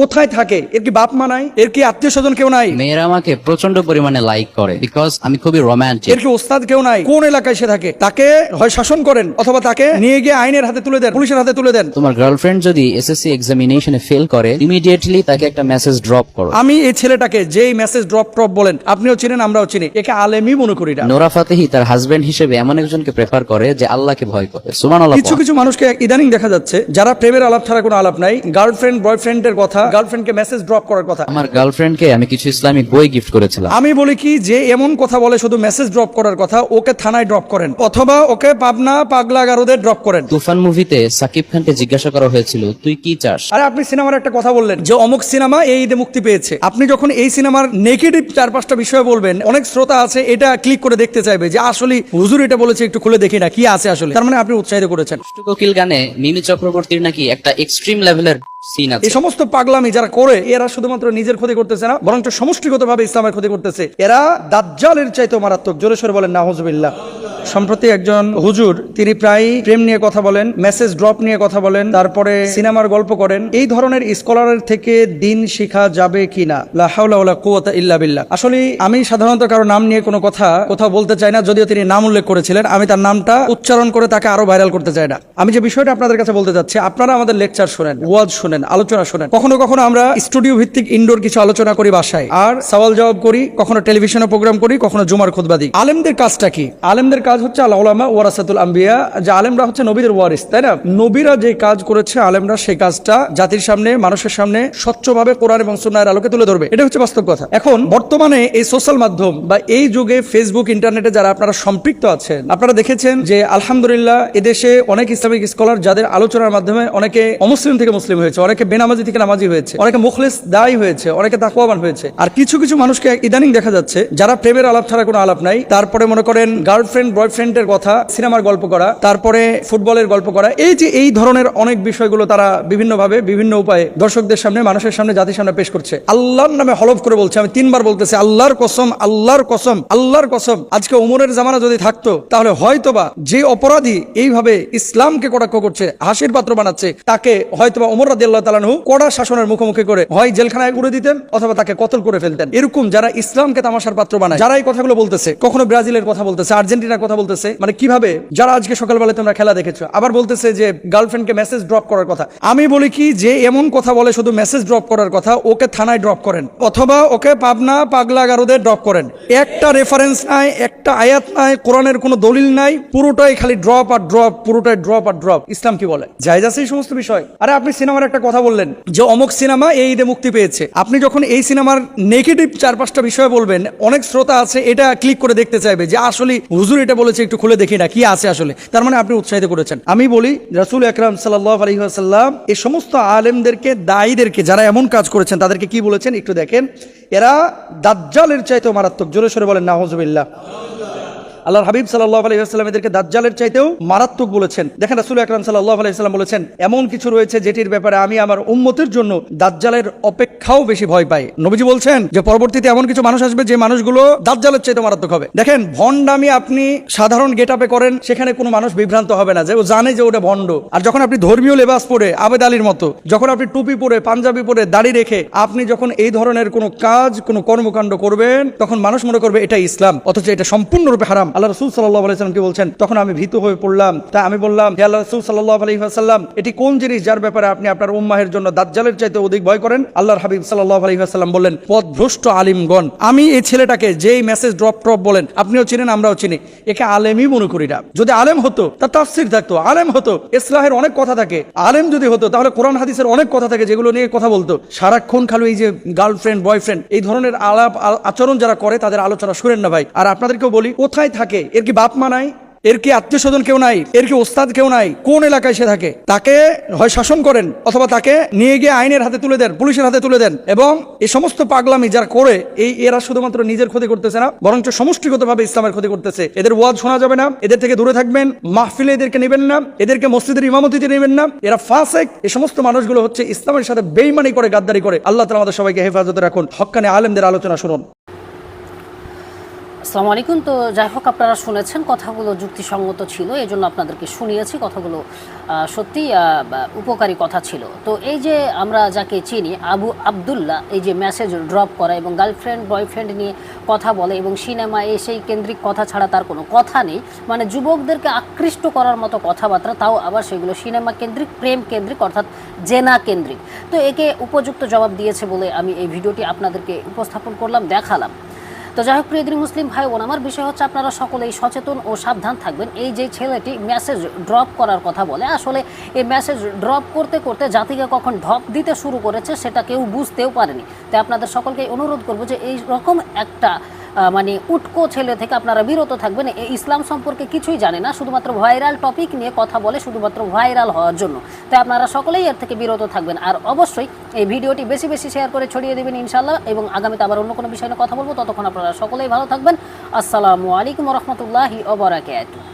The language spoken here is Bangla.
কোথায় থাকে? এর কি বাপ মা নাই? এর কি আত্মীয় স্বজন কেউ নাই? মেয়েরা আমাকে প্রচণ্ড পরিমাণে লাইক করে বিকজ আমি খুবই রোমান্টিক এর কি ওস্তাদ কেউ নাই? কোন এলাকায় সে থাকে? তাকে হয় শাসন করেন অথবা তাকে নিয়ে গিয়ে আইনের হাতে তুলে দেন পুলিশের হাতে তুলে দেন। তোমার গার্লফ্রেন্ড যদি এসএসসি এক্সামিনেশনে ফেল করে ইমিডিয়েটলি তাকে একটা মেসেজ ড্রপ করো। আমি এই ছেলেটাকে যেই মেসেজ ড্রপ ট্রপ বলেন আপনিও চিনেন আমরাও চিনি। একে আলেমই মনে করি না। নোরা ফাতেহি তার হাজবেন্ড হিসেবে এমন একজনকে প্রেফার করে যে আল্লাহকে ভয় করে। সুমান আল্লাহ কিছু কিছু মানুষকে ইদানিং দেখা যাচ্ছে যারা প্রেমের আলাপ ছাড়া কোনো আলাপ নাই গার্লফ্রেন্ড বয়ফ্রেন্ডের কথা গার্লফ্রেন্ডকে মেসেজ ড্রপ করার কথা। আমার গার্লফ্রেন্ডকে আমি কিছু ইসলামিক বই গিফট করেছিলাম। আমি বলি কি যে এমন কথা বলে শুধু মেসেজ ড্রপ করার কথা ওকে থানায় ড্রপ করেন। অথবা ওকে পাবনা পাগলা গারোদের ড্রপ করেন। তুফান মুভিতে সাকিব খানকে জিজ্ঞাসা করা হয়েছিল তুই কি চাস? আরে আপনি সিনেমার একটা কথা বললেন যে অমুক সিনেমা এই ঈদে মুক্তি পেয়েছে। আপনি যখন এই সিনেমার নেগেটিভ চার পাঁচটা বিষয় বলবেন অনেক শ্রোতা আছে এটা ক্লিক করে দেখতে চাইবে যে আসলে হুজুর এটা বলেছে একটু খুলে দেখি না কি আছে আসলে। তার মানে আপনি উৎসাহিত করেছেন। কোকিল গানে মিমি চক্রবর্তীর নাকি একটা এক্সট্রিম লেভেলের সিন আছে। এই সমস্ত পাগলামি যারা করে, এরা শুধুমাত্র নিজের ক্ষতি করতেছে না, বরঞ্চ সমষ্টিগতভাবে ইসলামের ক্ষতি করতেছে। এরা দাজ্জালের চাইতে মারাত্মক। জোরে সরে বলেন নাহজবিল্লাহ সম্প্রতি একজন হুজুর, তিনি প্রায় প্রেম নিয়ে কথা বলেন মেসেজ ড্রপ নিয়ে কথা বলেন, তারপরে সিনেমার গল্প করেন। এই ধরনের স্কলারের থেকে দিন শিখা যাবে হাওলা ওয়ালা ইল্লা বিল্লাহ। আসলে আমি সাধারণত কারও নাম নিয়ে কোনো কথা কোথাও বলতে চাই না, যদিও তিনি নাম উল্লেখ করেছিলেন। আমি তার নামটা উচ্চারণ করে তাকে আরও ভাইরাল করতে চাই না। আমি যে বিষয়টা আপনাদের কাছে বলতে চাচ্ছি, আপনারা আমাদের লেকচার শোনেন, ওয়াজ শোনেন, আলোচনা শোনেন। কখনো কখনো আমরা স্টুডিও ভিত্তিক ইনডোর কিছু আলোচনা করি বাসায়। আর সওয়াল জবাব করি, কখনো টেলিভিশনে প্রোগ্রাম করি, কখনো জুমার খুতবা দিই। আলেমদের কাজটা কি? আলেমদের কাজ হচ্ছে আল্লাহ উলামা ওয়ারাসাতুল আম্বিয়া, যে আলেমরা হচ্ছে নবীদের ওয়ারিস, তাই না? নবীরা যে কাজ করেছে, আলেমরা সেই কাজটা জাতির সামনে, মানুষের সামনে স্বচ্ছভাবে কোরআন এবং সুন্নাহের আলোকে তুলে ধরবে। এটা হচ্ছে বাস্তব কথা। এখন বর্তমানে এই সোশ্যাল মাধ্যম বা এই যুগে ফেসবুক ইন্টারনেটে যারা আপনারা সম্পৃক্ত আছেন, আপনারা দেখেছেন যে আলহামদুলিল্লাহ এদেশে অনেক ইসলামিক স্কলার যাদের আলোচনার মাধ্যমে অনেকে অমুসলিম থেকে মুসলিম হয়েছে, অনেকে বেনামাজি থেকে নামাজি হয়েছে, অনেকে মুখলেস দায়ী হয়েছে, অনেকে তাকুয়াবান হয়েছে। আর কিছু কিছু মানুষকে ইদানিং দেখা যাচ্ছে যারা প্রেমের আলাপ ছাড়া কোনো আলাপ নাই, তারপরে মনে করেন গার্লফ্রেন্ড বয়ফ্রেন্ডের কথা, সিনেমার গল্প করা, তারপরে ফুটবলের গল্প করা, এই যে এই ধরনের অনেক বিষয়গুলো তারা বিভিন্নভাবে বিভিন্ন উপায়ে দর্শকদের সামনে, মানুষের সামনে, জাতির সামনে পেশ করছে। আল্লাহর নামে হলফ করে বলছে, আমি তিনবার বলতেছি, আল্লাহর কসম আল্লাহর কসম আল্লাহর কসম। আজকে উমরের জামানা যদি থাকতো, তাহলে হয়তোবা যে অপরাধী এইভাবে ইসলামকে কটাক্ষ করছে, হাসির পাত্র বানাচ্ছে, তাকে হয়তোবা উমর রাদি আল্লাহ তালানহু কড়া শাসনের মুখোমুখি করে হয় জেলখানায় উড়ে দিতেন, অথবা তাকে কতল করে ফেলতেন। এরকম যারা ইসলামকে তামাশার পাত্র বানায়, যারা এই কথাগুলো বলতেছে, কখনো ব্রাজিলের কথা বলতেছে, আর্জেন্টিনার বলতেছে। মানে কীভাবে? যারা আজকে সকালবেলা তোমরা খেলা দেখেছ। আবার বলতেছে যে গার্লফ্রেন্ডকে মেসেজ ড্রপ করার কথা। আমি বলি কি, যে এমন কথা বলে শুধু মেসেজ ড্রপ করার কথা, ওকে থানায় ড্রপ করেন। অথবা ওকে পাবনা পাগলা গারোদের ড্রপ করেন। একটা রেফারেন্স নাই, একটা আয়াত নাই, কোরআনের কোনো দলিল নাই, পুরোটাই খালি ড্রপ আর ড্রপ পুরোটাই ড্রপ আর ড্রপ ইসলাম কি বলে? জায়জ আছে এই সমস্ত বিষয়? আরে আপনি সিনেমার একটা কথা বললেন, যে অমুক সিনেমা এই ঈদে মুক্তি পেয়েছে। আপনি যখন এই সিনেমার নেগেটিভ চার পাঁচটা বিষয় বলবেন, অনেক শ্রোতা আছে এটা ক্লিক করে দেখতে চাইবে যে, আসলে হুজুর এটা বলেছে, একটু খুলে দেখি না, কি আছে আসলে। তার মানে আপনি উৎসাহিত করেছেন। আমি বলি, রাসুল আকরাম সাল্লাহ আলহিহাসাল্লাম এই সমস্ত আলেমদেরকে, দায়ীদেরকে যারা এমন কাজ করেছেন, তাদেরকে কি বলেছেন? একটু দেখেন। এরা দাজ্জালের চাইতে মারাত্মক। জোরে সরে বলেন নাহজবিল্লাহ আল্লাহর হাবিব সাল্লাহ আলহিহাস্লাম এদেরকে দাজ্জালের চাইতেও মারাত্মক বলেছেন। দেখেন রাসুল আকরাম সাল্লাহ আলহিহাস্লাম বলেছেন, এমন কিছু রয়েছে যেটির ব্যাপারে আমি আমার উম্মতের জন্য দাজ্জালের অপেক্ষাও বেশি ভয় পাই। নবীজি বলছেন যে, পরবর্তীতে এমন কিছু মানুষ আসবে যে মানুষগুলো দাজ্জালের চাইতে মারাত্মক হবে। দেখেন, ভণ্ডামি আপনি সাধারণ গেট আপে করেন, সেখানে কোনো মানুষ বিভ্রান্ত হবে না। যে ও জানে যে ওটা ভণ্ড। আর যখন আপনি ধর্মীয় লেবাস পরে আবেদ আলীর মতো, যখন আপনি টুপি পরে, পাঞ্জাবি পরে দাড়ি রেখে আপনি যখন এই ধরনের কোনো কাজ, কোনো কর্মকাণ্ড করবেন, তখন মানুষ মনে করবে এটা ইসলাম, অথচ এটা সম্পূর্ণরূপে হারাম। আল্লাহ রসুল সাল্লাহ আলাইসালাম কি বলছেন, তখন আমি ভীত হয়ে পড়লাম। তাই আমি বললাম, হে আল্লাহ রসুল সাল্লাহ আলহিহাসাল্লাম এটি কোন জিনিস যার ব্যাপারে আপনি আপনার উম্মাহের জন্য দাজ্জালের চাইতে অধিক ভয় করেন? আল্লাহর হাবিব সাল্লাহ আলহিহাসাল্লাম বললেন, পথভ্রষ্ট আলিমগণ, আমি এই ছেলেটাকে যেই মেসেজ ড্রপ ট্রপ বলেন, আপনিও চিনেন, আমরাও চিনি। একে আলেমই মনে করি না। যদি আলেম হতো তার তাফসির থাকতো। আলেম হতো, ইসলাহের অনেক কথা থাকে। আলেম যদি হতো, তাহলে কোরআন, হাদিসের অনেক কথা থাকে যেগুলো নিয়ে কথা বলতো। সারাক্ষণ খালি এই যে গার্লফ্রেন্ড বয়ফ্রেন্ড এই ধরনের আলাপ আচরণ যারা করে, তাদের আলোচনা শুনেন না ভাই। আর আপনাদেরকেও বলি, কোথায় থাকে এর কি বাপ মা নাই? এর কি আত্মীয় স্বজন কেউ নাই? এর কি ওস্তাদ কেউ নাই? কোন এলাকায় সে থাকে? তাকে হয় শাসন করেন অথবা তাকে নিয়ে গিয়ে আইনের হাতে তুলে দেন, পুলিশের হাতে তুলে দেন এবং এই সমস্ত পাগলামি যারা করে এই এরা শুধুমাত্র নিজের ক্ষতি করতেছে না, বরঞ্চ সমষ্টিগতভাবে ইসলামের ক্ষতি করতেছে। এদের ওয়াজ শোনা যাবে না, এদের থেকে দূরে থাকবেন, মাহফিলে এদেরকে নেবেন না, এদেরকে মসজিদের ইমামতিতে নেবেন না। এরা ফাসেক এই সমস্ত মানুষগুলো হচ্ছে ইসলামের সাথে বেইমানি করে, গাদ্দারি করে। আল্লাহ তালা আমাদের সবাইকে হেফাজতে রাখুন। হক্কানে আলেমদের আলোচনা শুনুন। আসসালামু আলাইকুম। তো যাই হোক, আপনারা শুনেছেন, কথাগুলো যুক্তিসঙ্গত ছিল এই জন্য আপনাদেরকে শুনিয়েছি, কথাগুলো সত্যি উপকারী কথা ছিল। তো এই যে আমরা যাকে চিনি, আবু আবদুল্লাহ, এই যে মেসেজ ড্রপ করা এবং গার্লফ্রেন্ড বয়ফ্রেন্ড নিয়ে কথা বলে এবং সিনেমা এই সেই কেন্দ্রিক কথা ছাড়া তার কোনো কথা নেই মানে যুবকদেরকে আকৃষ্ট করার মতো কথাবার্তা, তাও আবার সেগুলো সিনেমা কেন্দ্রিক, প্রেম কেন্দ্রিক, অর্থাৎ জেনা কেন্দ্রিক। তো একে উপযুক্ত জবাব দিয়েছে বলে আমি এই ভিডিওটি আপনাদেরকে উপস্থাপন করলাম, দেখালাম। তো যাই হোক, প্রিয় মুসলিম ভাই বোন, আমার বিষয় হচ্ছে আপনারা সকলেই সচেতন ও সাবধান থাকবেন। এই যে ছেলেটি মেসেজ ড্রপ করার কথা বলে, আসলে এই মেসেজ ড্রপ করতে করতে জাতিকে কখন ঢপ দিতে শুরু করেছে সেটা কেউ বুঝতেও পারেনি। তাই আপনাদের সকলকে অনুরোধ করব যে এই রকম একটা মানে উটকো ছেলে থেকে আপনারা বিরত থাকবেন। ইসলাম সম্পর্কে কিছুই জানে না, শুধুমাত্র ভাইরাল টপিক নিয়ে কথা বলে শুধুমাত্র ভাইরাল হওয়ার জন্য। তাই আপনারা সকলেই এর থেকে বিরত থাকবেন। আর অবশ্যই এই ভিডিওটি বেশি বেশি শেয়ার করে ছড়িয়ে দেবেন ইনশাল্লাহ এবং আগামীতে আবার অন্য কোনো বিষয় নিয়ে কথা বলব। ততক্ষণ আপনারা সকলেই ভালো থাকবেন। আসসালামু আলাইকুম রহমতুল্লাহি ওবরাকাতুহ